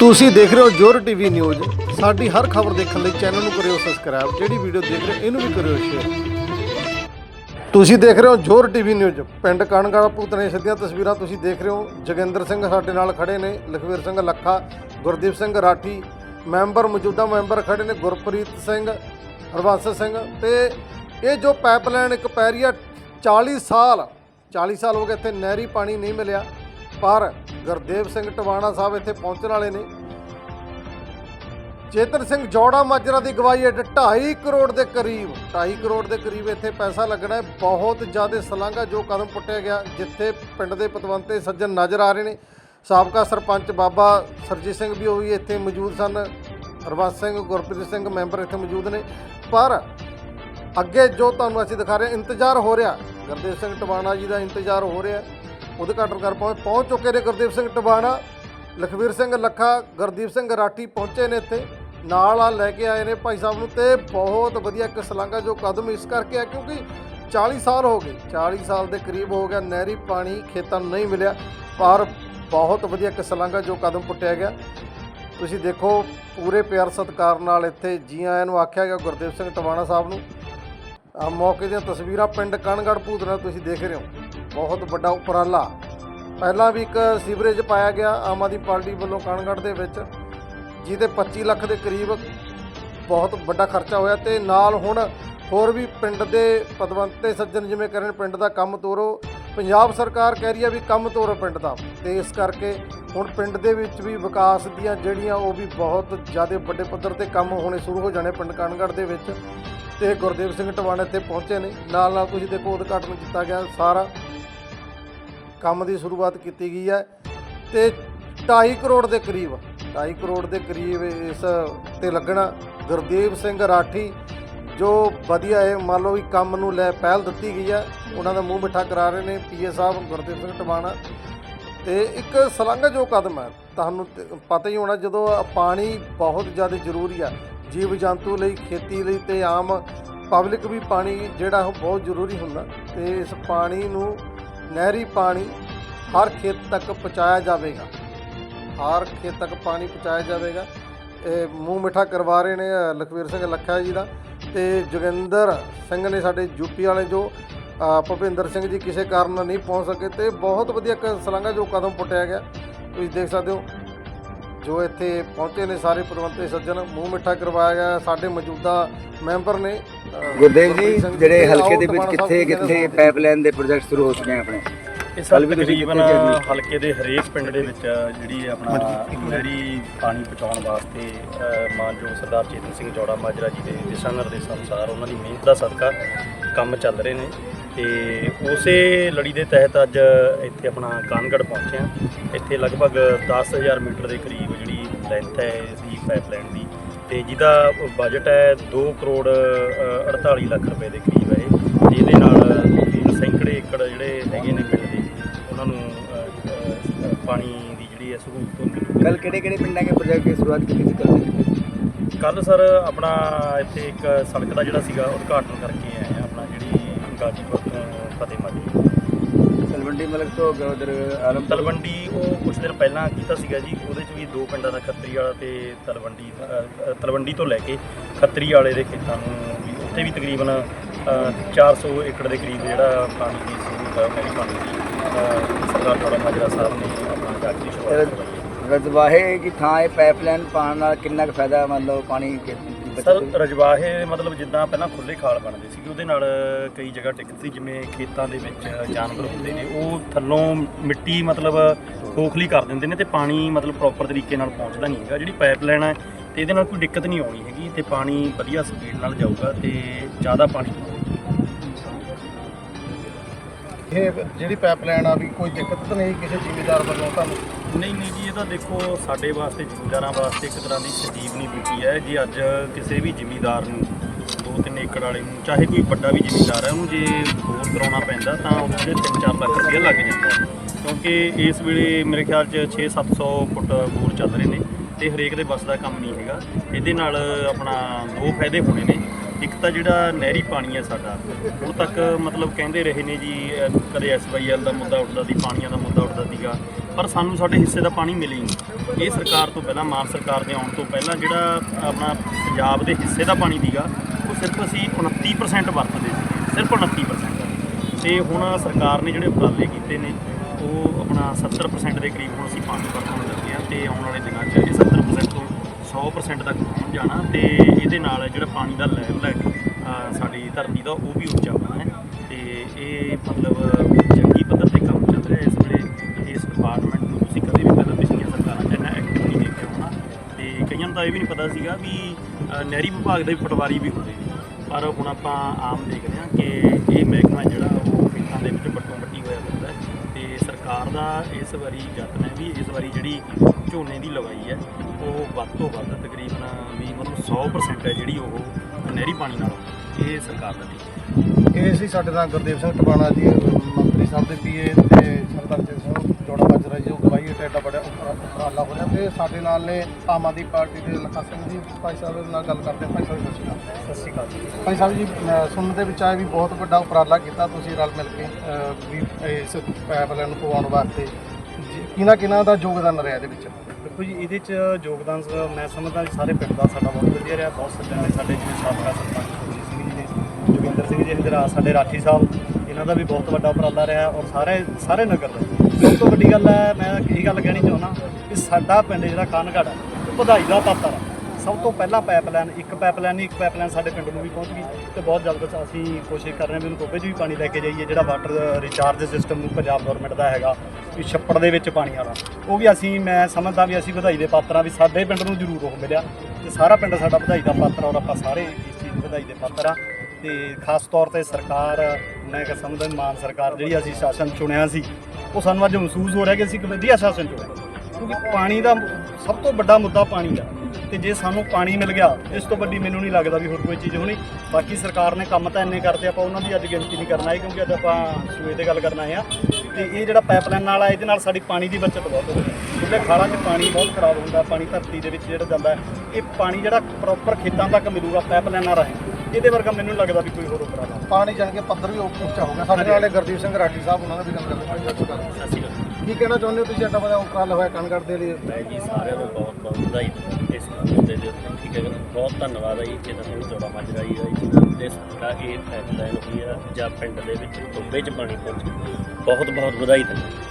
ਤੁਸੀਂ ਦੇਖ ਰਹੇ ਹੋ ਜੋਰ ਟੀਵੀ ਨਿਊਜ਼। ਸਾਡੀ ਹਰ ਖਬਰ ਦੇਖਣ ਲਈ ਚੈਨਲ ਨੂੰ ਕਰਿਓ ਸਬਸਕ੍ਰਾਈਬ ਜਿਹੜੀ ਵੀਡੀਓ ਦੇਖ ਰਹੇ ਹੋ, ਇਹਨੂੰ ਵੀ ਕਰਿਓ ਸ਼ੇਅਰ ਤੁਸੀਂ ਦੇਖ ਰਹੇ ਹੋ ਜੋਰ ਟੀਵੀ ਨਿਊਜ਼। ਪਿੰਡ ਕਣਗਾਲਾ ਭੁਗਤਣੇ ਸਿੱਧੀਆਂ ਤਸਵੀਰਾਂ ਤੁਸੀਂ ਦੇਖ ਰਹੇ ਹੋ। ਜੋਗਿੰਦਰ ਸਿੰਘ ਸਾਡੇ ਨਾਲ ਖੜੇ ਨੇ, ਲਖਵੀਰ ਸਿੰਘ ਲੱਖਾ, ਗੁਰਦੀਪ ਸਿੰਘ ਰਾਠੀ, ਮੈਂਬਰ ਮੌਜੂਦਾ ਮੈਂਬਰ ਖੜੇ ਨੇ, ਗੁਰਪ੍ਰੀਤ ਸਿੰਘ ਹਰਵੰਸ ਸਿੰਘ ਤੇ ਇਹ ਜੋ ਪਾਈਪਲਾਈਨ ਇੱਕ ਪੈ ਰਹੀ ਆ 40 ਸਾਲ 40 ਸਾਲ ਹੋ ਗਏ ਇੱਥੇ ਨਹਿਰੀ ਪਾਣੀ ਨਹੀਂ ਮਿਲਿਆ। ਪਰ ਗੁਰਦੇਵ ਸਿੰਘ ਟਵਾਣਾ ਸਾਹਿਬ ਇੱਥੇ ਪਹੁੰਚਣ ਵਾਲੇ ਨੇ। ਚੇਤਨ ਸਿੰਘ ਜੋੜਾ ਮਾਜਰਾ ਦੀ ਗਵਾਹੀ ਹੇਠ 2.5 ਕਰੋੜ ਦੇ ਕਰੀਬ 2.5 ਕਰੋੜ ਦੇ ਕਰੀਬ ਇੱਥੇ ਪੈਸਾ ਲੱਗਣਾ ਹੈ। ਬਹੁਤ ਜ਼ਿਆਦਾ ਸਲਾਂਘਾ ਜੋ ਕਦਮ ਪੁੱਟਿਆ ਗਿਆ, ਜਿੱਥੇ ਪਿੰਡ ਦੇ ਪਤਵੰਤੇ ਸੱਜਣ ਨਜ਼ਰ ਆ ਰਹੇ ਨੇ। ਸਾਬਕਾ ਸਰਪੰਚ ਬਾਬਾ ਸਰਜੀਤ ਸਿੰਘ ਵੀ ਉਹ ਇੱਥੇ ਮੌਜੂਦ ਸਨ। ਹਰਬੰਸ ਸਿੰਘ, ਗੁਰਪ੍ਰੀਤ ਸਿੰਘ ਮੈਂਬਰ ਇੱਥੇ ਮੌਜੂਦ ਨੇ। ਪਰ ਅੱਗੇ ਜੋ ਤੁਹਾਨੂੰ ਅਸੀਂ ਦਿਖਾ ਰਹੇ ਇੰਤਜ਼ਾਰ ਹੋ ਰਿਹਾ। ਗੁਰਦੇਵ ਸਿੰਘ ਟਵਾਣਾ ਜੀ ਦਾ ਇੰਤਜ਼ਾਰ ਹੋ ਰਿਹਾ। ਉਦਘਾਟਨ ਕਰ ਪਹੁੰਚ ਪਹੁੰਚ ਚੁੱਕੇ ਨੇ ਗੁਰਦੇਵ ਸਿੰਘ ਟਬਾਣਾ ਲਖਵੀਰ ਸਿੰਘ ਲੱਖਾ, ਗੁਰਦੀਪ ਸਿੰਘ ਰਾਠੀ ਪਹੁੰਚੇ ਨੇ ਇੱਥੇ। ਨਾਲ ਆ ਲੈ ਕੇ ਆਏ ਨੇ ਭਾਈ ਸਾਹਿਬ ਨੂੰ ਤੇ ਬਹੁਤ ਵਧੀਆ ਇੱਕ ਸਲਾਂਗਾ ਜੋ ਕਦਮ ਇਸ ਕਰਕੇ ਆ ਕਿਉਂਕਿ 40 ਸਾਲ ਹੋ ਗਏ 40 ਸਾਲ ਦੇ ਕਰੀਬ ਹੋ ਗਿਆ, ਨਹਿਰੀ ਪਾਣੀ ਖੇਤਾਂ ਨੂੰ ਨਹੀਂ ਮਿਲਿਆ, ਪਰ ਬਹੁਤ ਵਧੀਆ ਇੱਕ ਸਲਾਂਗਾ ਜੋ ਕਦਮ ਪੁੱਟਿਆ ਗਿਆ। ਤੁਸੀਂ ਦੇਖੋ, ਪੂਰੇ ਪਿਆਰ ਸਤਿਕਾਰ ਨਾਲ ਇੱਥੇ ਜੀ ਆਇਆਂ ਨੂੰ ਆਖਿਆ ਗਿਆ ਗੁਰਦੇਵ ਸਿੰਘ ਟਵਾਣਾ ਸਾਹਿਬ ਨੂੰ। ਆ ਮੌਕੇ ਦੀਆਂ ਤਸਵੀਰਾਂ ਪਿੰਡ ਕਣਗੜ ਭੂਤਨਾ ਤੁਸੀਂ ਦੇਖ ਰਹੇ ਹੋ। ਬਹੁਤ ਵੱਡਾ ਉਪਰਾਲਾ। ਪਹਿਲਾਂ ਵੀ ਇੱਕ ਸੀਵਰੇਜ ਪਾਇਆ ਗਿਆ ਆਮ ਆਦਮੀ ਪਾਰਟੀ ਵੱਲੋਂ ਕਣਗੜ ਦੇ ਵਿੱਚ, ਜਿਹਦੇ 25 ਲੱਖ ਦੇ ਕਰੀਬ ਬਹੁਤ ਵੱਡਾ ਖਰਚਾ ਹੋਇਆ ਤੇ ਨਾਲ ਹੁਣ ਹੋਰ ਵੀ ਪਿੰਡ ਦੇ ਪਦਵੰਤੇ ਸੱਜਣ ਜਿਵੇਂ ਕਰਨ ਪਿੰਡ ਦਾ ਕੰਮ ਤੋਰੋ। ਪੰਜਾਬ ਸਰਕਾਰ ਕਹਿ ਰਹੀ ਹੈ ਵੀ ਕੰਮ ਤੋਰੋ ਪਿੰਡ ਦਾ ਤੇ ਇਸ ਕਰਕੇ ਹੁਣ ਪਿੰਡ ਦੇ ਵਿੱਚ ਵੀ ਵਿਕਾਸ ਦੀਆਂ ਜਿਹੜੀਆਂ ਉਹ ਵੀ ਬਹੁਤ ਜ਼ਿਆਦਾ ਵੱਡੇ ਪੱਧਰ ਤੇ ਕੰਮ ਹੋਣੇ ਸ਼ੁਰੂ ਹੋ ਜਾਣੇ ਪਿੰਡ ਕਣਗੜ ਦੇ ਵਿੱਚ ਤੇ ਗੁਰਦੇਵ ਸਿੰਘ ਟਵਾਣਾ ਇੱਥੇ ਪਹੁੰਚੇ ਨੇ। ਨਾਲ ਨਾਲ ਤੁਸੀਂ ਦੇਖੋ ਉਦਘਾਟਨ ਕੀਤਾ ਗਿਆ ਸਾਰਾ। ਕੰਮ ਦੀ ਸ਼ੁਰੂਆਤ ਕੀਤੀ ਗਈ ਹੈ ਤੇ 2.5 ਕਰੋੜ ਦੇ ਕਰੀਬ 2.5 ਕਰੋੜ ਦੇ ਕਰੀਬ ਇਸ ਤੇ ਲੱਗਣਾ ਗੁਰਦੇਵ ਸਿੰਘ ਰਾਠੀ, ਜੋ ਵਧੀਆ ਹੈ ਮੰਨ ਲਓ ਵੀ ਕੰਮ ਨੂੰ ਲੈ ਪਹਿਲ ਦਿੱਤੀ ਗਈ ਹੈ, ਉਹਨਾਂ ਦਾ ਮੂੰਹ ਮਿੱਠਾ ਕਰਾ ਰਹੇ ਨੇ ਪੀਏ ਸਾਹਿਬ ਗੁਰਦੇਵ ਸਿੰਘ ਟਵਾਣਾ। ਤੇ ਇੱਕ ਜੋ ਕਦਮ ਹੈ, ਤੁਹਾਨੂੰ ਪਤਾ ਹੀ ਹੋਣਾ ਜਦੋਂ ਪਾਣੀ ਬਹੁਤ ਜ਼ਿਆਦਾ ਜ਼ਰੂਰੀ ਆ, ਜੀਵ ਜੰਤੂ ਲਈ, ਖੇਤੀ ਲਈ ਤੇ ਆਮ ਪਬਲਿਕ ਵੀ ਪਾਣੀ ਜਿਹੜਾ ਉਹ ਬਹੁਤ ਜ਼ਰੂਰੀ ਹੁੰਦਾ, ਤੇ ਇਸ ਪਾਣੀ ਨੂੰ ਨਹਿਰੀ ਪਾਣੀ ਹਰ ਖੇਤ ਤੱਕ ਪਹੁੰਚਾਇਆ ਜਾਵੇਗਾ। ਹਰ ਖੇਤ ਤੱਕ ਪਾਣੀ ਪਹੁੰਚਾਇਆ ਜਾਵੇਗਾ। ਇਹ ਮੂੰਹ ਮਿੱਠਾ ਕਰਵਾ ਰਹੇ ਨੇ ਲਖਵੀਰ ਸਿੰਘ ਲੱਖਾ ਜੀ ਦਾ ਤੇ ਜੋਗਿੰਦਰ ਸਿੰਘ ਨੇ ਸਾਡੇ ਯੂਪੀ ਵਾਲੇ ਜੋ ਭੁਪਿੰਦਰ ਸਿੰਘ ਜੀ ਕਿਸੇ ਕਾਰਨ ਨਹੀਂ ਪਹੁੰਚ ਸਕੇ ਤੇ ਬਹੁਤ ਵਧੀਆ ਇੱਕ ਸਲਾਂਘਾ ਜੋ ਕਦਮ ਪੁੱਟਿਆ ਗਿਆ। ਤੁਸੀਂ ਦੇਖ ਸਕਦੇ ਹੋ, ਜੋ ਇੱਥੇ ਪਹੁੰਚੇ ਨੇ ਸਾਰੇ ਪਰਵੰਤੇ ਸੱਜਣ, ਮੂੰਹ ਮਿੱਠਾ ਕਰਵਾਇਆ ਗਿਆ। ਸਾਡੇ ਮੌਜੂਦਾ ਮੈਂਬਰ ਨੇ ਗੁਰਦੇਵ ਜੀ ਜਿਹੜੇ ਹਲਕੇ ਦੇ ਵਿੱਚ ਕਿੱਥੇ ਕਿੱਥੇ ਪਾਈਪਲਾਈਨ ਦੇ ਪ੍ਰੋਜੈਕਟ ਸ਼ੁਰੂ ਹੋ ਚੁੱਕੇ ਆ ਆਪਣੇ? ਵੀ ਤੁਸੀਂ ਤਕਰੀਬਨ? ਹਲਕੇ ਦੇ ਹਰੇਕ ਪਿੰਡ ਦੇ ਵਿੱਚ ਜਿਹੜੀ ਆਪਣਾ ਨਹਿਰੀ ਪਾਣੀ ਪਹੁੰਚਾਉਣ ਵਾਸਤੇ ਮਾਨਯੋਗ ਸਰਦਾਰ ਚੇਤਨ ਸਿੰਘ ਜੋੜਾ ਮਾਜਰਾ ਜੀ ਦੇ ਦਿਸ਼ਾ ਨਿਰਦੇਸ਼ਾਂ ਅਨੁਸਾਰ ਉਹਨਾਂ ਦੀ ਮਿਹਨਤ ਦਾ ਸਦਕਾ ਕੰਮ ਚੱਲ ਰਹੇ ਨੇ। ਤੇ ਉਸੇ ਲੜੀ ਦੇ ਤਹਿਤ ਅੱਜ ਇੱਥੇ ਆਪਣਾ ਕਾਨਗੜ ਪਹੁੰਚੇ ਹਾਂ ਇੱਥੇ ਲਗਭਗ 10000 ਮੀਟਰ ਦੇ ਕਰੀਬ ਜਿਹੜੀ ਲੈਂਥ ਹੈ ਇਸ ਦੀ ਪਾਈਪਲਾਈਨ ਦੀ ਤੇ ਜਿਹਦਾ ਬਜਟ ਹੈ 2 ਕਰੋੜ ਅ, 48 ਲੱਖ ਰੁਪਏ ਦੇ ਕਰੀਬ ਹੈ ਇਹ। ਇਹਦੇ ਨਾਲ ਤਕਰੀਬਨ ਸੈਂਕੜੇ ਏਕੜ ਜਿਹੜੇ ਹੈਗੇ ਨੇ ਪਿੰਡ ਦੇ ਉਹਨਾਂ ਨੂੰ ਪਾਣੀ ਦੀ ਜਿਹੜੀ ਹੈ ਸਹੂਲਤ ਮਿਲੂਗੀ ਕੱਲ ਕਿਹੜੇ ਕਿਹੜੇ ਪਿੰਡਾਂ ਦੇ ਪ੍ਰੋਜੈਕਟ ਦੀ ਸ਼ੁਰੂਆਤ ਕੀਤੀ ਸੀ ਕੱਲ ਕੱਲ ਸਰ ਆਪਣਾ ਇੱਥੇ ਇੱਕ ਸੜਕ ਦਾ ਜਿਹੜਾ ਸੀਗਾ ਉਦਘਾਟਨ ਕਰਕੇ ਆਏ ਆ ਆਪਣਾ ਜਿਹੜੀ ਗਾਜੀਪੁਰ ਤੋਂ ਫਤਿਹਮਾਜੀ ਤਲਵੰਡੀ ਮਲਕ ਤੋਂ ਉਧਰ ਆਲਮ ਤਲਵੰਡੀ ਉਹ ਕੁਝ ਦਿਨ ਪਹਿਲਾਂ ਕੀਤਾ ਸੀਗਾ ਜੀ। ਉਹਦੇ ਦੋ ਪਿੰਡਾਂ ਦਾ ਖੱਤਰੀ ਵਾਲਾ ਤੇ ਤਲਵੰਡੀ ਅ, ਤਲਵੰਡੀ ਤੋਂ ਲੈ ਕੇ ਖੱਤਰੀ ਵਾਲੇ ਦੇ ਖੇਤਾਂ ਨੂੰ ਵੀ ਉੱਥੇ ਵੀ ਤਕਰੀਬਨ ਅ, 400 ਏਕੜ ਦੇ ਕਰੀਬ ਜਿਹੜਾ ਪਾਣੀ ਦੀ ਸਹੂਲਤ ਹੈ ਮੇਰੀ ਪਾਣੀ ਦੀ ਅ, ਸਰਦਾਰ ਥੋੜਾ ਮਾਜਰਾ ਸਾਹਿਬ ਨੇ ਆਪਣਾ ਜਾ ਕੇ ਸ਼ੁਰੂਆਤ ਕਰਵਾਈ ਹੈ। ਰਜਵਾਹੇ ਕੀ ਥਾਂ ਇਹ ਪਾਈਪਲਾਈਨ ਪਾਉਣ ਨਾਲ ਕਿੰਨਾ ਕੁ ਫਾਇਦਾ ਮਤਲਬ ਪਾਣੀ ਕਿ- ਸਰ ਰਜਵਾਹੇ ਮਤਲਬ ਜਿੱਦਾਂ ਪਹਿਲਾਂ ਖੁੱਲੇ ਖਾਲ ਬਣਦੇ ਸੀ ਉਹਦੇ ਨਾਲ ਕਈ ਜਗ੍ਹਾ ਟਿਕਦੀ ਸੀ ਜਿਵੇਂ ਖੇਤਾਂ ਦੇ ਵਿੱਚ ਜਾਨਵਰ ਹੁੰਦੇ ਨੇ ਉਹ ਥੱਲੋਂ ਮਿੱਟੀ ਮਤਲਬ ਖੋਖਲੀ ਕਰ ਦਿੰਦੇ ਨੇ ਤੇ ਪਾਣੀ ਮਤਲਬ ਪ੍ਰੋਪਰ ਤਰੀਕੇ ਨਾਲ ਪਹੁੰਚਦਾ ਨਹੀਂ ਹੈਗਾ। ਜਿਹੜੀ ਪਾਈਪਲਾਈਨ ਹੈ ਤੇ ਇਹਦੇ ਨਾਲ ਕੋਈ ਦਿੱਕਤ ਨਹੀਂ ਆਉਣੀ ਹੈਗੀ ਤੇ ਪਾਣੀ ਵਧੀਆ ਸਪੀਡ ਨਾਲ ਜਾਊਗਾ ਤੇ ਜ਼ਿਆਦਾ ਪਾਣੀ ਇਹ ਜਿਹੜੀ ਪਾਈਪਲਾਈਨ ਆ ਵੀ ਕੋਈ ਦਿੱਕਤ ਤਾਂ ਨਹੀਂ ਕਿਸੇ ਜ਼ਿਮੀਦਾਰ ਵੱਲੋਂ ਤੁਹਾਨੂੰ? ਨਹੀਂ ਨਹੀਂ ਜੀ, ਇਹ ਤਾਂ ਦੇਖੋ, ਸਾਡੇ ਵਾਸਤੇ, ਜ਼ਿਮੀਂਦਾਰਾਂ ਵਾਸਤੇ ਇੱਕ ਤਰ੍ਹਾਂ ਦੀ ਸੰਜੀਵਨੀ ਬੂਟੀ ਹੈ। ਜੇ ਅੱਜ ਕਿਸੇ ਵੀ ਜ਼ਿਮੀਂਦਾਰ ਨੂੰ ਦੋ ਤਿੰਨ ਏਕੜ ਵਾਲੇ ਨੂੰ, ਚਾਹੇ ਕੋਈ ਵੱਡਾ ਵੀ ਜ਼ਿਮੀਂਦਾਰ ਹੈ, ਉਹਨੂੰ ਜੇ ਬੋਰ ਕਰਾਉਣਾ ਪੈਂਦਾ, ਤਾਂ ਉਹਦੇ 3-4 ਲੱਖ ਰੁਪਏ ਲੱਗ ਜਾਂਦਾ ਕਿਉਂਕਿ ਇਸ ਵੇਲੇ ਮੇਰੇ ਖਿਆਲ 'ਚ 6-700 ਫੁੱਟ ਬੋਰ ਚੱਲ ਰਹੇ ਨੇ ਤੇ ਹਰੇਕ ਦੇ ਬਸ ਦਾ ਕੰਮ ਨਹੀਂ ਹੈਗਾ। ਇਹਦੇ ਨਾਲ ਆਪਣਾ ਦੋ ਫਾਇਦੇ ਹੋਣੇ ਨੇ। ਇੱਕ ਤਾਂ ਜਿਹੜਾ ਨਹਿਰੀ ਪਾਣੀ ਹੈ ਸਾਡਾ ਹੁਣ ਤੱਕ ਮਤਲਬ ਕਹਿੰਦੇ ਰਹੇ ਨੇ ਜੀ ਅਹ, ਕਦੇ ਐਸਵਾਈਐਲ ਦਾ ਮੁੱਦਾ ਉੱਠਦਾ ਸੀ ਪਾਣੀਆਂ ਦਾ ਮੁੱਦਾ ਉੱਠਦਾ ਸੀਗਾ ਪਰ ਸਾਨੂੰ ਸਾਡੇ ਹਿੱਸੇ ਦਾ ਪਾਣੀ ਮਿਲੇ ਹੀ ਨਹੀਂ। ਇਹ ਸਰਕਾਰ ਤੋਂ ਪਹਿਲਾਂ ਮਾਨ ਸਰਕਾਰ ਦੇ ਆਉਣ ਤੋਂ ਪਹਿਲਾਂ ਜਿਹੜਾ ਆਪਣਾ ਪੰਜਾਬ ਦੇ ਹਿੱਸੇ ਦਾ ਪਾਣੀ ਸੀਗਾ ਉਹ ਸਿਰਫ ਅਸੀਂ 29% ਵਰਤਦੇ ਸੀ ਸਿਰਫ 29% ਤੇ ਹੁਣ ਸਰਕਾਰ ਨੇ ਜਿਹੜੇ ਉਪਰਾਲੇ ਕੀਤੇ ਨੇ ਉਹ ਆਪਣਾ 70% ਦੇ ਕਰੀਬ ਹੁਣ ਅਸੀਂ ਪਾਣੀ ਵਰਤਣ ਲੱਗੇ ਹਾਂ ਤੇ ਆਉਣ ਵਾਲੇ ਦਿਨਾਂ 'ਚ ਇਹ 70% ਤੋਂ 100% ਤੱਕ ਪਹੁੰਚ ਜਾਣਾ ਤੇ ਇਹਦੇ ਨਾਲ ਜਿਹੜਾ ਪਾਣੀ ਦਾ ਲੈਵਲ ਹੈ ਸਾਡੀ ਧਰਤੀ ਦਾ ਉਹ ਵੀ ਉੱਚਾ ਹੋਣਾ ਹੈ। ਤੇ ਇਹ ਮਤਲਬ ਜੰਗੀ ਪੱਧਰ ਤੇ ਕੰਮ ਚੱਲ ਰਿਹਾ ਇਸ ਵੇਲੇ ਇਸ ਡਿਪਾਰਟਮੈਂਟ ਨੂੰ ਤੁਸੀਂ ਕਦੇ ਵੀ ਪਹਿਲਾਂ ਪਿਛਲੀਆਂ ਸਰਕਾਰਾਂ 'ਚ ਇੰਨਾ ਐਕਟਿਵ ਨਹੀਂ ਦੇਖਿਆ ਹੋਣਾ। ਤੇ ਕਈਆਂ ਨੂੰ ਤਾਂ ਇਹ ਵੀ ਨਹੀਂ ਪਤਾ ਸੀਗਾ ਵੀ ਨਹਿਰੀ ਵਿਭਾਗ ਦੇ ਪਟਵਾਰੀ ਵੀ ਹੁੰਦੇ ਪਰ ਹੁਣ ਆਪਾਂ ਆਮ ਦੇਖਦੇ ਹਾਂ ਕਿ ਇਹ ਮਹਿਕਮਾ ਜਿਹੜਾ ਉਹ ਖੇਤਾਂ ਦੇ ਵਿੱਚ ਵੱਟੋਂ ਵੱਟੀ ਹੋਇਆ ਹੁੰਦਾ ਹੈ। ਤੇ ਸਰਕਾਰ ਦਾ ਇਸ ਵਾਰੀ ਯਤਨ ਹੈ ਵੀ ਇਸ ਵਾਰੀ ਜਿਹੜੀ ਝੋਨੇ ਦੀ ਲਵਾਈ ਹੈ ਉਹ ਵੱਧ ਤੋਂ ਵੱਧ ਤਕਰੀਬਨ ਵੀ ਮਤਲਬ 100% ਹੈ ਜਿਹੜੀ ਉਹ ਨਹਿਰੀ ਪਾਣੀ ਨਾਲ ਇਹ ਸਰਕਾਰ ਦਾ ਹੈ। ਇਹ ਸੀ ਸਾਡੇ ਨਾਲ ਗੁਰਦੇਵ ਸਿੰਘ ਟਪਾਣਾ ਜੀ ਮੰਤਰੀ ਸਾਹਿਬ ਦੇ ਪੀਏ ਤੇ ਸਰਦਾਰ ਜੀ ਸਿੰਘ ਜੋੜਾ ਮਾਜਰਾ ਜੀ ਉਹ ਗਵਾਹੀ ਤੇ ਐਡਾ ਬੜਾ ਉਪਰਾ- ਉਪਰਾਲਾ ਹੋ ਰਿਹਾ ਤੇ ਸਾਡੇ ਨਾਲ ਨੇ ਆਮ ਆਦਮੀ ਪਾਰਟੀ ਦੇ ਲਖਾ ਸਿੰਘ ਜੀ ਭਾਈ ਸਾਹਿਬ ਨਾਲ ਗੱਲ ਕਰਦੇ। ਭਾਈ ਸਾਹਿਬ ਸਤਿ ਸ਼੍ਰੀ ਅਕਾਲ। ਭਾਈ ਸਾਹਿਬ ਜੀ ਸੁਣਨ ਦੇ ਵਿੱਚ ਆਇਆ ਵੀ ਬਹੁਤ ਵੱਡਾ ਉਪਰਾਲਾ ਕੀਤਾ ਤੁਸੀਂ ਰਲ ਮਿਲ ਕੇ ਵੀ ਇਸ ਪਾਈਪਲਾਈਨ ਨੂੰ ਪਵਾਉਣ ਵਾਸਤੇ। ਕਿਹਨਾਂ ਕਿਹਨਾਂ ਦਾ ਯੋਗਦਾਨ ਰਿਹਾ ਇਹਦੇ ਵਿੱਚ? ਦੇਖੋ ਜੀ, ਇਹਦੇ ਚ ਯੋਗਦਾਨ ਸ- ਮੈਂ ਸਮਝਦਾ ਵੀ ਸਾਰੇ ਪਿੰਡ ਦਾ ਸਾਡਾ ਬਹੁਤ ਵਧੀਆ ਰਿਹਾ। ਬਹੁਤ ਸੱਜਣ ਨੇ ਸਾਡੇ ਜਿਵੇਂ ਸਾਬਕਾ ਸਰਪੰਚ ਸੁਰਜੀਤ ਸਿੰਘ ਜੀ ਨੇ, ਜੋਗਿੰਦਰ ਸਿੰਘ ਜੀ ਇੰਦਰਾ ਸਾਡੇ ਰਾਠੀ ਸਾਹਿਬ, ਇਹਨਾਂ ਦਾ ਵੀ ਬਹੁਤ ਵੱਡਾ ਉਪਰਾਲਾ ਰਿਹਾ ਔਰ ਸਾਰੇ ਸਾਰੇ ਨਗਰ ਦਾ। ਸਭ ਤੋਂ ਵੱਡੀ ਗੱਲ ਹੈ, ਮੈਂ ਇਹ ਗੱਲ ਕਹਿਣੀ ਚਾਹੁੰਦਾ ਕਿ ਸਾਡਾ ਪਿੰਡ ਜਿਹੜਾ ਕਾਨਗੜ ਹੈ, ਉਹ ਵਧਾਈ ਦਾ ਪਾਤਰ ਹੈ। ਸਭ ਤੋਂ ਪਹਿਲਾਂ ਪਾਈਪਲਾਈਨ ਇੱਕ ਪਾਈਪਲਾਈਨ ਨਹੀਂ ਇੱਕ ਪਾਈਪਲਾਈਨ ਸਾਡੇ ਪਿੰਡ ਨੂੰ ਵੀ ਪਹੁੰਚ ਗਈ ਤੇ ਬਹੁਤ ਜਲਦ ਅਸੀਂ ਕੋਸ਼ਿਸ਼ ਕਰ ਰਹੇ ਹਾਂ ਵੀ ਉਹਨੂੰ ਟੋਬੇ 'ਚ ਵੀ ਪਾਣੀ ਲੈ ਕੇ ਜਾਈਏ, ਜਿਹੜਾ ਵਾਟਰ ਰਿਚਾਰਜ ਸਿਸਟਮ ਨੂੰ ਪੰਜਾਬ ਗਵਰਨਮੈਂਟ ਦਾ ਹੈਗਾ, ਵੀ ਛੱਪੜ ਦੇ ਵਿੱਚ ਪਾਣੀ ਵਾਲਾ। ਉਹ ਵੀ ਅਸੀਂ, ਮੈਂ ਸਮਝਦਾ ਵੀ ਅਸੀਂ ਵਧਾਈ ਦੇ ਪਾਤਰ ਹਾਂ ਵੀ ਸਾਡੇ ਪਿੰਡ ਨੂੰ ਜ਼ਰੂਰ ਉਹ ਮਿਲਿਆ ਤੇ ਸਾਰਾ ਪਿੰਡ ਸਾਡਾ ਵਧਾਈ ਦਾ ਪਾਤਰ ਔਰ ਆਪਾਂ ਸਾਰੇ ਇਸ ਚੀਜ਼ ਵਧਾਈ ਦੇ ਪਾਤਰ ਆ ਤੇ ਖਾਸ ਤੌਰ ਤੇ ਸਰਕਾਰ, ਮੈਂ ਕਿ ਸਮਝਦਾ ਮਾਨ ਸਰਕਾਰ ਜਿਹੜੀ ਅਸੀਂ ਸ਼ਾਸਨ ਚੁਣਿਆ ਸੀ, ਉਹ ਸਾਨੂੰ ਅੱਜ ਮਹਿਸੂਸ ਹੋ ਰਿਹਾ ਕਿ ਅਸੀਂ ਇੱਕ ਵਧੀਆ ਸ਼ਾਸਨ ਚੁਣਿਆ। ਕਿਉਂਕਿ ਪਾਣੀ ਦਾ ਸਭ ਤੋਂ ਵੱਡਾ ਮੁੱਦਾ ਪਾਣੀ ਦਾ ਤੇ ਜੇ ਸਾਨੂੰ ਪਾਣੀ ਮਿਲ ਗਿਆ, ਇਸ ਤੋਂ ਵੱਡੀ ਮੈਨੂੰ ਨਹੀਂ ਲੱਗਦਾ ਵੀ ਹੋਰ ਕੋਈ ਚੀਜ਼ ਹੋਣੀ। ਬਾਕੀ ਸਰਕਾਰ ਨੇ ਕੰਮ ਤਾਂ ਇੰਨੇ ਕਰਤੇ, ਆਪਾਂ ਉਹਨਾਂ ਦੀ ਅੱਜ ਗਿਣਤੀ ਨਹੀਂ ਕਰਨਾ ਹੈ ਕਿਉਂਕਿ ਅੱਜ ਆਪਾਂ ਸੂਏ ਤੇ ਗੱਲ ਕਰਨਾ ਆ ਤੇ ਇਹ ਜਿਹੜਾ ਪਾਈਪਲਾਈਨ ਨਾਲ ਆ, ਇਹਦੇ ਨਾਲ ਸਾਡੀ ਪਾਣੀ ਦੀ ਬਚਤ ਬਹੁਤ ਹੋਵੇ ਕਿਉਂਕਿ ਖਾਲਾਂ 'ਚ ਪਾਣੀ ਬਹੁਤ ਖਰਾਬ ਹੁੰਦਾ, ਪਾਣੀ ਧਰਤੀ ਦੇ ਵਿੱਚ ਜਿਹੜਾ ਜਾਂਦਾ ਇਹ ਪਾਣੀ ਜਿਹੜਾ ਪ੍ਰੋਪਰ ਖੇਤਾਂ ਤੱਕ ਮਿਲੂਗਾ ਪਾਈਪਲਾਈਨਾਂ ਰਾਹੀਂ। ਇਹਦੇ ਵਰਗਾ ਮੈਨੂੰ ਨਹੀਂ ਲੱਗਦਾ ਵੀ ਕੋਈ ਹੋਰ ਉਪਰਾਲਾ ਪਾਣੀ ਜਾਣ ਕੇ ਪੱਧਰ ਵੀ ਉੱਚਾ ਹੋ ਗਿਆ। ਸਾਡੇ ਨਾਲ ਗੁਰਦੀਪ ਸਿੰਘ ਰਾਠੀ ਸਾਹਿਬ ਉਹਨਾਂ ਦਾ ਵੀ ਗੱਲ ਕਰਦੇ ਕੀ ਕਹਿਣਾ ਚਾਹੁੰਦੇ ਹੋ ਤੁਸੀਂ? ਐਡਾ ਵੱਡਾ ਉਪਰਾਲਾ ਹੋਇਆ ਕਨਗੜ ਦੇ ਲਈ। ਮੈਂ ਜੀ ਸਾਰਿਆਂ ਨੂੰ ਬਹੁਤ ਬਹੁਤ ਵਧਾਈ ਦਿੰਦਾ ਇਸ ਮੁੱਦੇ ਦੇ ਉੱਤੇ ਠੀਕ ਹੈ ਬਹੁਤ ਧੰਨਵਾਦ ਹੈ ਜੀ ਚੇਤਨ ਸਿੰਘ ਜੋੜਾ ਮਾਜਰਾ ਜੀ ਦਾ ਜੀ। ਦੇ ਸਦਕਾ ਇਹ ਪਾਈਪਲਾਈਨ ਹੋਈ ਆ ਜਾਂ ਪਿੰਡ ਦੇ ਵਿੱਚ ਟੁੱਬੇ 'ਚ ਪਾਣੀ ਪਹੁੰਚ ਬਹੁਤ ਬਹੁਤ ਵਧਾਈ ਦਿੰਦਾ।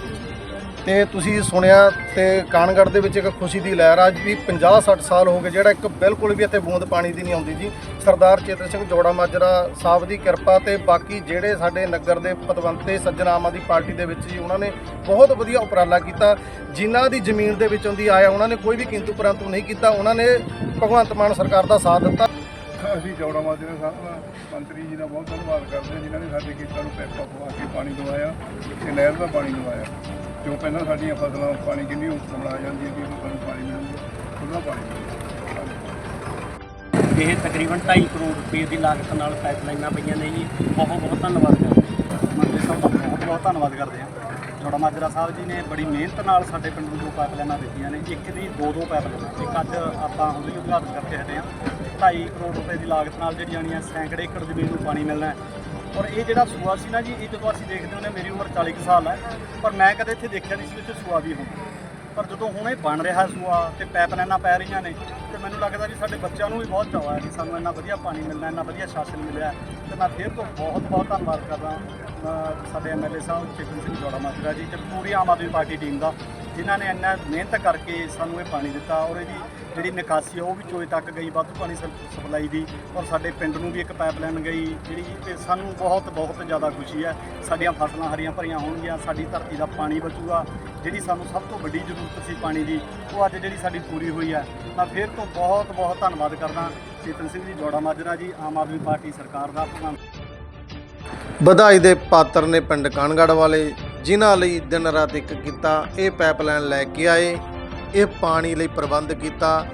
ਤੇ ਤੁਸੀਂ ਸੁਣਿਆ ਤੇ ਕਾਨਗੜ ਦੇ ਵਿੱਚ ਇੱਕ ਖੁਸ਼ੀ ਦੀ ਲਹਿਰ ਆ। ਅੱਜ ਵੀ 50 60 ਸਾਲ ਹੋ ਗਏ, ਜਿਹੜਾ ਇੱਕ ਬਿਲਕੁਲ ਵੀ ਇੱਥੇ ਬੂੰਦ ਪਾਣੀ ਦੀ ਨਹੀਂ ਆਉਂਦੀ ਜੀ। ਸਰਦਾਰ ਚੇਤਨ ਸਿੰਘ ਜੋੜਾ ਮਾਜਰਾ ਸਾਹਿਬ ਦੀ ਕਿਰਪਾ ਤੇ ਬਾਕੀ ਜਿਹੜੇ ਸਾਡੇ ਨਗਰ ਦੇ ਪਤਵੰਤੇ ਸੱਜਣ ਆਮ ਆਦਮੀ ਪਾਰਟੀ ਦੇ ਵਿੱਚ ਜੀ, ਉਹਨਾਂ ਨੇ ਬਹੁਤ ਵਧੀਆ ਉਪਰਾਲਾ ਕੀਤਾ। ਜਿਨ੍ਹਾਂ ਦੀ ਜ਼ਮੀਨ ਦੇ ਵਿੱਚ ਦੀ ਆਇਆ, ਉਹਨਾਂ ਨੇ ਕੋਈ ਵੀ ਕਿੰਤੂ ਪਰੰਤੂ ਨਹੀਂ ਕੀਤਾ। ਉਹਨਾਂ ਨੇ ਭਗਵੰਤ ਮਾਨ ਸਰਕਾਰ ਦਾ ਸਾਥ ਦਿੱਤਾ। ਅਸੀਂ ਜੌੜਾ ਮਾਜਰੇ ਸਾਹਿਬ ਮੰਤਰੀ ਜੀ ਦਾ ਬਹੁਤ ਧੰਨਵਾਦ ਕਰਦੇ ਹਾਂ, ਜਿਨ੍ਹਾਂ ਨੇ ਸਾਡੇ ਖੇਤਾਂ ਨੂੰ ਪੈਪਾ ਪਵਾ ਕੇ ਪਾਣੀ ਦਵਾਇਆ ਤੇ ਨਹਿਰ ਦਾ ਪਾਣੀ ਦਵਾਇਆ। ਜੋ ਪਹਿਲਾਂ ਸਾਡੀਆਂ ਫਸਲਾਂ ਪਾਣੀ ਕਿੰਨੀ ਉਸਤਮਾ ਆ ਜਾਂਦੀ ਸੀ ਉਹ ਸਾਨੂੰ ਪਾਣੀ ਮਿਲਦਾ ਉਹਦਾ ਪਾਣੀ ਇਹ ਤਕਰੀਬਨ 2.5 ਕਰੋੜ ਰੁਪਏ ਦੀ ਲਾਗਤ ਨਾਲ ਪਾਈਪਲਾਈਨਾਂ ਪਈਆਂ ਨੇ ਜੀ। ਬਹੁਤ ਬਹੁਤ ਧੰਨਵਾਦ ਕਰਦੇ ਮੰਤਰੀ ਸਾਹਿਬ ਦਾ ਬਹੁਤ ਬਹੁਤ ਧੰਨਵਾਦ ਕਰਦੇ ਹਾਂ। ਜੋੜਾ ਮਾਜਰਾ ਸਾਹਿਬ ਜੀ ਨੇ ਬੜੀ ਮਿਹਨਤ ਨਾਲ ਸਾਡੇ ਪਿੰਡ ਨੂੰ ਦੋ ਪਾਈਪਲਾਈਨਾਂ ਦਿੱਤੀਆਂ ਨੇ। ਇੱਕ ਦੀ ਦੋ ਦੋ ਪਾਈਪਲਾਈਨਾਂ। ਇੱਕ ਅੱਜ ਆਪਾਂ ਹੁਣ ਵੀ ਉਦਘਾਟਨ ਕਰਕੇ ਹਟੇ ਹਾਂ। 2.5 ਕਰੋੜ ਰੁਪਏ ਦੀ ਲਾਗਤ ਨਾਲ ਜਿਹੜੀ ਆਣੀਆਂ ਸੈਂਕੜੇ ਏਕੜ ਜ਼ਮੀਨ ਨੂੰ ਪਾਣੀ ਮਿਲਣਾ ਹੈ। ਔਰ ਇਹ ਜਿਹੜਾ ਸੂਆ ਸੀ ਨਾ ਜੀ ਇਹ ਜਦੋਂ ਅਸੀਂ ਦੇਖਦੇ ਹੁੰਦੇ ਮੇਰੀ ਉਮਰ 40 ਕੁ ਸਾਲ ਹੈ ਪਰ ਮੈਂ ਕਦੇ ਇੱਥੇ ਦੇਖਿਆ ਨਹੀਂ ਸੀ ਕਿ ਇੱਥੇ ਸੂਆ ਵੀ ਹੁੰਦਾ। ਪਰ ਜਦੋਂ ਹੁਣ ਇਹ ਬਣ ਰਿਹਾ ਸੂਆ ਤੇ ਪਾਈਪਲਾਈਨਾਂ ਪੈ ਰਹੀਆਂ ਨੇ ਤੇ ਮੈਨੂੰ ਲੱਗਦਾ ਵੀ ਸਾਡੇ ਬੱਚਿਆਂ ਨੂੰ ਵੀ ਬਹੁਤ ਚਾਅ ਹੈ ਕਿ ਸਾਨੂੰ ਇੰਨਾ ਵਧੀਆ ਪਾਣੀ ਮਿਲਣਾ ਇੰਨਾ ਵਧੀਆ ਸ਼ਾਸਨ ਮਿਲਿਆ ਤੇ ਮੈਂ ਫਿਰ ਤੋਂ ਬਹੁਤ ਬਹੁਤ ਧੰਨਵਾਦ ਕਰਦਾ ਅ, ਸਾਡੇ ਐਮਐਲਏ ਸਾਹਿਬ ਚੇਤਨ ਸਿੰਘ ਜੋੜਾ ਮਾਜਰਾ ਜੀ ਤੇ ਪੂਰੀ ਆਮ ਆਦਮੀ ਪਾਰਟੀ ਟੀਮ ਦਾ ਜਿਨ੍ਹਾਂ ਨੇ ਇੰਨਾ ਮਿਹਨਤ ਕਰਕੇ ਸਾਨੂੰ ਇਹ ਪਾਣੀ ਦਿੱਤਾ ਔਰ ਇਹਦੀ ਜਿਹੜੀ ਨਿਕਾਸੀ ਆ, ਉਹ ਵੀ ਚੋਏ ਤੱਕ ਗਈ, ਵਾਧੂ ਪਾਣੀ ਸਪ- ਸਪਲਾਈ ਦੀ। ਔਰ ਸਾਡੇ ਪਿੰਡ ਨੂੰ ਵੀ ਇੱਕ ਪਾਈਪਲਾਈਨ ਗਈ, ਜਿਹੜੀ ਤੇ ਸਾਨੂੰ ਬਹੁਤ ਬਹੁਤ ਜ਼ਿਆਦਾ ਖੁਸ਼ੀ ਹੈ। ਸਾਡੀਆਂ ਫਸਲਾਂ ਹਰੀਆਂ ਭਰੀਆਂ ਹੋਣਗੀਆਂ, ਸਾਡੀ ਧਰਤੀ ਦਾ ਪਾਣੀ ਬਚੂਗਾ। ਜਿਹੜੀ ਸਾਨੂੰ ਸਭ ਤੋਂ ਵੱਡੀ ਜ਼ਰੂਰਤ ਸੀ ਪਾਣੀ ਦੀ, ਉਹ ਅੱਜ ਜਿਹੜੀ ਸਾਡੀ ਪੂਰੀ ਹੋਈ ਹੈ। ਮੈਂ ਫਿਰ ਤੋਂ ਬਹੁਤ ਬਹੁਤ ਧੰਨਵਾਦ ਕਰਦਾ ਚੇਤਨ ਸਿੰਘ ਜੀ, ਜੋੜਾ ਮਾਜਰਾ ਜੀ, ਆਮ ਆਦਮੀ ਪਾਰਟੀ ਸਰਕਾਰ ਦਾ। ਭਗਵੰਤ ਵਧਾਈ ਦੇ ਪਾਤਰ ਨੇ ਪਿੰਡ ਕਾਨਗੜ ਵਾਲੇ, ਜਿਨ੍ਹਾਂ ਲਈ ਦਿਨ ਰਾਤ ਇੱਕ ਕੀਤਾ, ਇਹ ਪਾਈਪਲਾਈਨ ਲੈ ਕੇ ਆਏ। ਇਹ ਪਾਣੀ ਲਈ ਪ੍ਰਬੰਧ ਕੀਤਾ।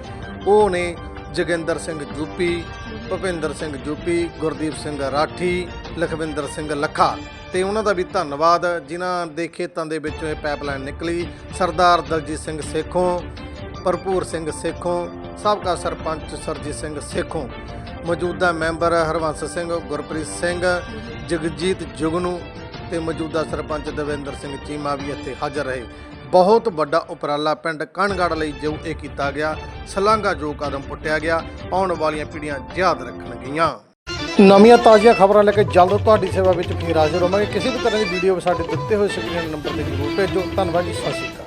ਉਹ ਨੇ ਜੋਗਿੰਦਰ ਸਿੰਘ ਜੂਪੀ, ਭੁਪਿੰਦਰ ਸਿੰਘ ਜੂਪੀ, ਗੁਰਦੀਪ ਸਿੰਘ ਰਾਠੀ, ਲਖਵਿੰਦਰ ਸਿੰਘ ਲੱਖਾ। ਤੇ ਉਹਨਾਂ ਦਾ ਵੀ ਧੰਨਵਾਦ। ਜਿਨ੍ਹਾਂ ਦੇ ਖੇਤਾਂ ਦੇ ਵਿੱਚੋਂ ਇਹ ਪਾਈਪਲਾਈਨ ਨਿਕਲੀ, ਸਰਦਾਰ ਦਲਜੀਤ ਸਿੰਘ ਸੇਖੋਂ, ਭਰਪੂਰ ਸਿੰਘ ਸੇਖੋਂ, ਸਾਬਕਾ ਸਰਪੰਚ ਸਰਜੀਤ ਸਿੰਘ ਸੇਖੋਂ, ਮੌਜੂਦਾ ਮੈਂਬਰ ਹਰਵੰਸ ਸਿੰਘ, ਗੁਰਪ੍ਰੀਤ ਸਿੰਘ, ਜਗਜੀਤ ਜੁਗਨੂ ਤੇ ਮੌਜੂਦਾ ਸਰਪੰਚ ਦਵਿੰਦਰ ਸਿੰਘ ਚੀਮਾ ਵੀ ਇੱਥੇ ਹਾਜ਼ਰ ਰਹੇ। ਬਹੁਤ ਵੱਡਾ ਉਪਰਾਲਾ ਪਿੰਡ ਕਣਗੜ ਲਈ ਜੋ ਇਹ ਕੀਤਾ ਗਿਆ ਸਲਾਂਘਾ ਜੋ ਕਦਮ ਪੁੱਟਿਆ ਗਿਆ, ਆਉਣ ਵਾਲੀਆਂ ਪੀੜ੍ਹੀਆਂ ਯਾਦ ਰੱਖਣਗੀਆਂ। ਨਵੀਆਂ ਤਾਜ਼ੀਆਂ ਖਬਰਾਂ ਲੈ ਕੇ ਜਲਦ ਤੁਹਾਡੀ ਸੇਵਾ ਵਿੱਚ ਫੇਰ ਹਾਜ਼ਰ ਹੋਵਾਂਗੇ। ਕਿਸੇ ਵੀ ਤਰ੍ਹਾਂ ਦੀ ਵੀਡੀਓ ਸਾਡੇ ਦਿੱਤੇ ਹੋਏ ਸਕਰੀਨ ਨੰਬਰ ਤੇ ਜ਼ਰੂਰ ਭੇਜੋ। ਧੰਨਵਾਦ ਜੀ, ਸਤਿ ਸ਼੍ਰੀ ਅਕਾਲ।